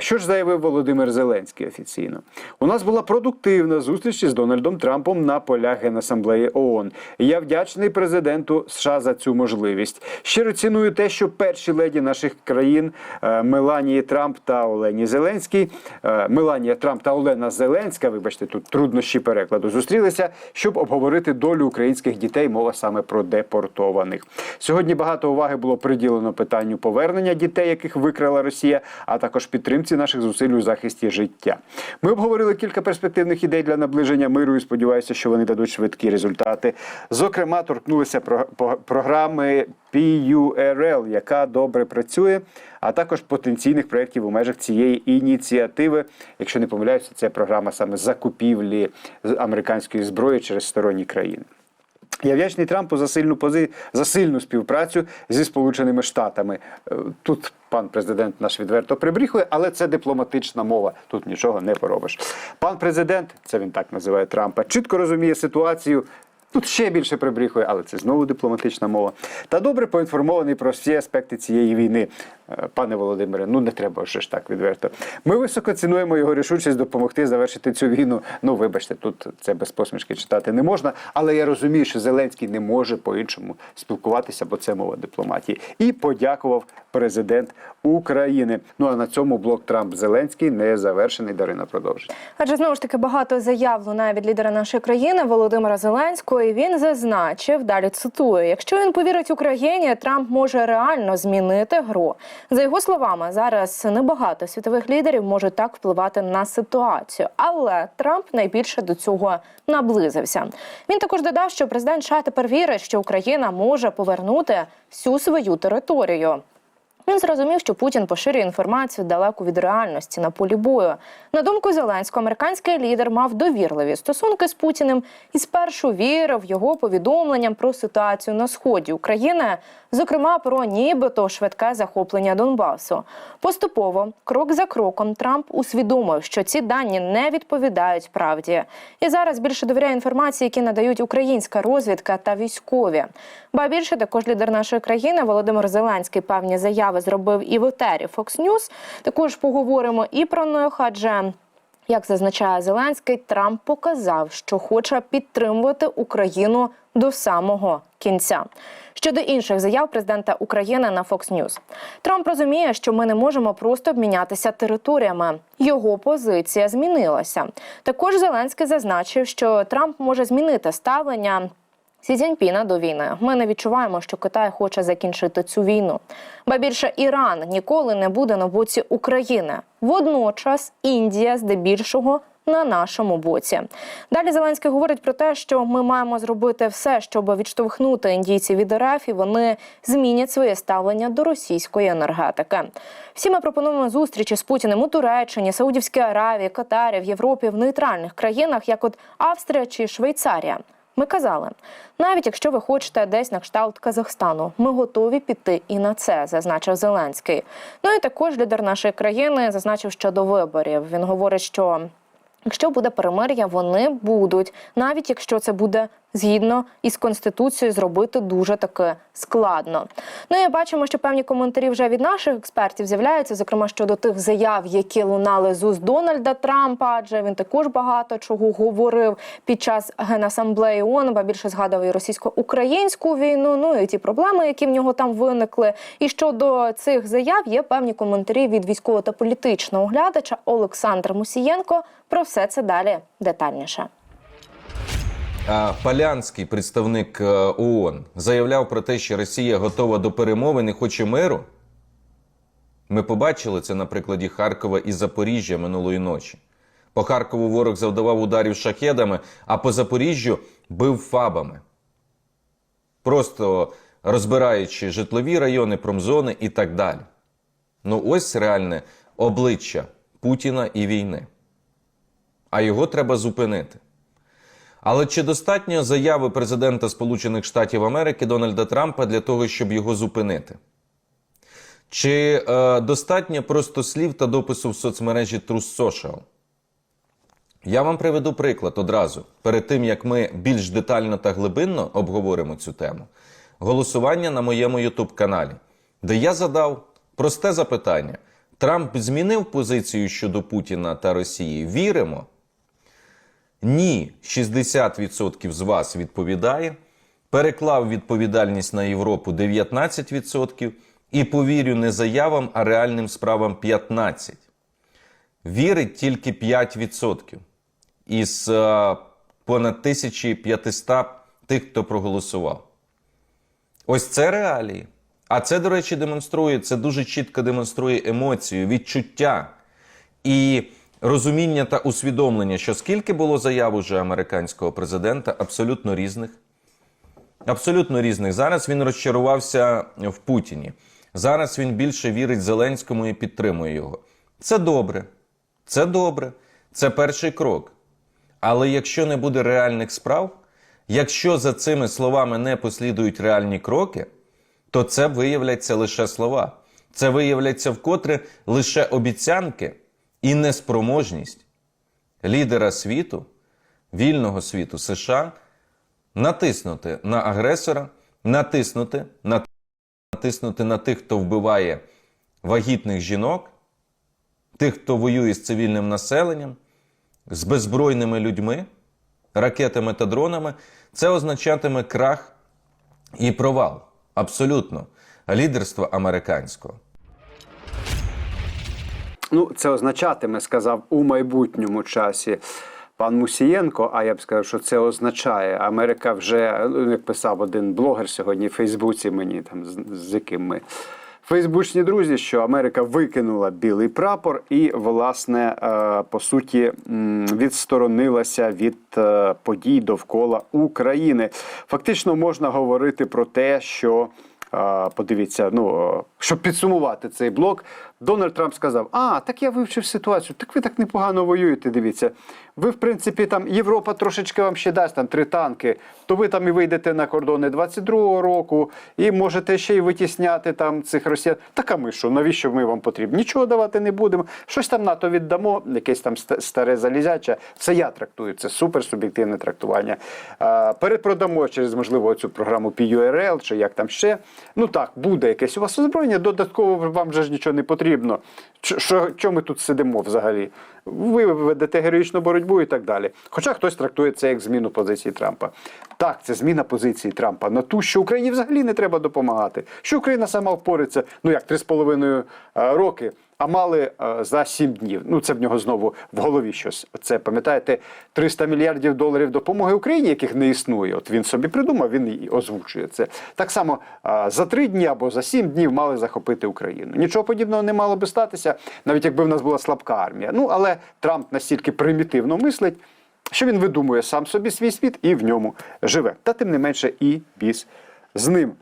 Що ж заявив Володимир Зеленський офіційно? У нас була продуктивна зустріч із Дональдом Трампом на полях Генасамблеї ООН. Я вдячний президенту США за цю можливість. Щиро ціную те, що перші леді наших країн е, Меланії Трамп та Олені Зеленський, е, Меланія Трамп та Олена Зеленська, вибачте, тут труднощі перекладу, зустрілися, щоб обговорити долю українських дітей. Мова саме про депортованих. Сьогодні багато уваги було приділено питанню повернення дітей, яких викрала Росія, а також підтримці наших зусиль у захисті життя. Ми обговорили кілька перспективних ідей для наближення миру і сподіваюся, що вони дадуть швидкі результати. Зокрема, торкнулися про, по- програми PURL, яка добре працює, а також потенційних проєктів у межах цієї ініціативи. Якщо не помиляюся, це програма саме закупівлі американської зброї через сторонні країни. Я вдячний Трампу за сильну пози... за сильну співпрацю зі Сполученими Штатами. Е, Тут пан президент наш відверто прибріхує, але це дипломатична мова. Тут нічого не поробиш. Пан президент, це він так називає Трампа, чітко розуміє ситуацію. Тут ще більше прибріхує, але це знову дипломатична мова. Та добре поінформований про всі аспекти цієї війни. Е, Пане Володимире, ну не треба вже ж так відверто. Ми високо цінуємо його рішучість допомогти завершити цю війну. Ну, вибачте, тут це без посмішки читати не можна. Але я розумію, що Зеленський не може по-іншому спілкуватися, бо це мова дипломатії. І подякував президент України. Ну а на цьому блок Трамп Зеленський не завершений. Дарина продовжить. Адже знову ж таки багато заяв лунає від лідера нашої країни Володимира Зеленського. І він зазначив далі. Цитую: якщо він повірить Україні, Трамп може реально змінити гру. За його словами, зараз небагато світових лідерів можуть так впливати на ситуацію, але Трамп найбільше до цього наблизився. Він також додав, що президент США тепер вірить, що Україна може повернути всю свою територію. Він зрозумів, що Путін поширює інформацію далеко від реальності на полі бою. На думку Зеленського, американський лідер мав довірливі стосунки з Путіним і спершу вірив його повідомленням про ситуацію на сході України, зокрема про нібито швидке захоплення Донбасу. Поступово, крок за кроком, Трамп усвідомив, що ці дані не відповідають правді, і зараз більше довіряє інформації, які надають українська розвідка та військові. Ба більше також лідер нашої країни Володимир Зеленський певні заяви зробив і в етері Fox News. Також поговоримо і про них, адже як зазначає Зеленський, Трамп показав, що хоче підтримувати Україну до самого кінця. Щодо інших заяв президента України на Fox News. Трамп розуміє, що ми не можемо просто обмінятися територіями. Його позиція змінилася. Також Зеленський зазначив, що Трамп може змінити ставлення Сі Цзіньпіна до війни. Ми не відчуваємо, що Китай хоче закінчити цю війну. Ба більше Іран ніколи не буде на боці України. Водночас Індія здебільшого. На нашому боці далі Зеленський говорить про те, що ми маємо зробити все, щоб відштовхнути індійців від РФ, і вони змінять своє ставлення до російської енергетики. Всі ми пропонуємо зустрічі з Путіним у Туреччині, Саудівській Аравії, Катарі, в Європі, в нейтральних країнах, як от Австрія чи Швейцарія. Ми казали, навіть якщо ви хочете десь на кшталт Казахстану, ми готові піти і на це, зазначив Зеленський. Ну і також лідер нашої країни зазначив щодо виборів. Він говорить, що якщо буде перемир'я, вони будуть, навіть якщо це буде згідно із конституцією, зробити дуже таки складно. Ну і бачимо, що певні коментарі вже від наших експертів з'являються, зокрема щодо тих заяв, які лунали з уст Дональда Трампа, адже він також багато чого говорив під час генасамблеї ООН, ба більше згадував і російсько-українську війну. Ну і ті проблеми, які в нього там виникли. І щодо цих заяв є певні коментарі від військового та політичного оглядача Олександра Мусієнко. Про все це далі детальніше. Полянський, представник е, ООН, заявляв про те, що Росія готова до перемовин і хоче миру. Ми побачили це на прикладі Харкова і Запоріжжя минулої ночі. По Харкову ворог завдавав ударів шахедами, а по Запоріжжю бив фабами. Просто розбираючи житлові райони, промзони і так далі. Ну ось реальне обличчя Путіна і війни. А його треба зупинити. Але чи достатньо заяви президента Сполучених Штатів Америки Дональда Трампа для того, щоб його зупинити? Чи е, достатньо просто слів та допису в соцмережі True Social? Я вам приведу приклад одразу, перед тим як ми більш детально та глибинно обговоримо цю тему. Голосування на моєму YouTube каналі, де я задав просте запитання: Трамп змінив позицію щодо Путіна та Росії. Віримо? Ні, 60% з вас відповідає. Переклав відповідальність на Європу 19%. І повірю не заявам, а реальним справам 15%. Вірить тільки 5% із е, понад 1500 тих, хто проголосував. Ось це реалії. А це, до речі, демонструє, це дуже чітко демонструє емоцію, відчуття і розуміння та усвідомлення, що скільки було заяв уже американського президента, абсолютно різних. Абсолютно різних. Зараз він розчарувався в Путіні. Зараз він більше вірить Зеленському і підтримує його. Це добре. Це добре. Це перший крок. Але якщо не буде реальних справ, якщо за цими словами не послідують реальні кроки, то це виявляться лише слова. Це виявляться вкотре лише обіцянки і неспроможність лідера світу, вільного світу США натиснути на агресора, натиснути, на- натиснути на тих, хто вбиває вагітних жінок, тих, хто воює з цивільним населенням, з беззбройними людьми, ракетами та дронами, це означатиме крах і провал абсолютно лідерства американського. Ну, це означатиме, сказав у майбутньому часі пан Мусієнко. А я б сказав, що це означає. Америка вже, ну, як писав один блогер сьогодні в Фейсбуці, мені там з, яким ми. Фейсбучні друзі, що Америка викинула білий прапор і, власне, е, по суті, відсторонилася від е, подій довкола України. Фактично можна говорити про те, що Подивіться, ну щоб підсумувати цей блок, Дональд Трамп сказав: А, так я вивчив ситуацію, так ви так непогано воюєте. Дивіться, ви, в принципі, там Європа трошечки вам ще дасть там три танки, то ви там і вийдете на кордони 22-го року, і можете ще й витісняти там цих росіян. Так а ми що? Навіщо ми вам потрібні? Нічого давати не будемо. Щось там НАТО віддамо, якесь там старе залізяче. Це я трактую, це супер суб'єктивне трактування. Перепродамо через можливо цю програму PURL чи як там ще. Ну так, буде якесь у вас озброєння, додатково вам вже ж нічого не потрібно. Що, що, ми тут сидимо взагалі? Ви ведете героїчну боротьбу і так далі. Хоча хтось трактує це як зміну позиції Трампа. Так, це зміна позиції Трампа на ту, що Україні взагалі не треба допомагати. Що Україна сама впориться, ну як три з половиною е, роки. А мали е, за 7 днів. Ну це в нього знову в голові щось. Це пам'ятаєте, 300 мільярдів доларів допомоги Україні, яких не існує. От він собі придумав, він і озвучує це. Так само е, за 3 дні або за 7 днів мали захопити Україну. Нічого подібного не мало би статися, навіть якби в нас була слабка армія. Ну але Трамп настільки примітивно мислить, що він видумує сам собі свій світ і в ньому живе. Та тим не менше і біс з ним.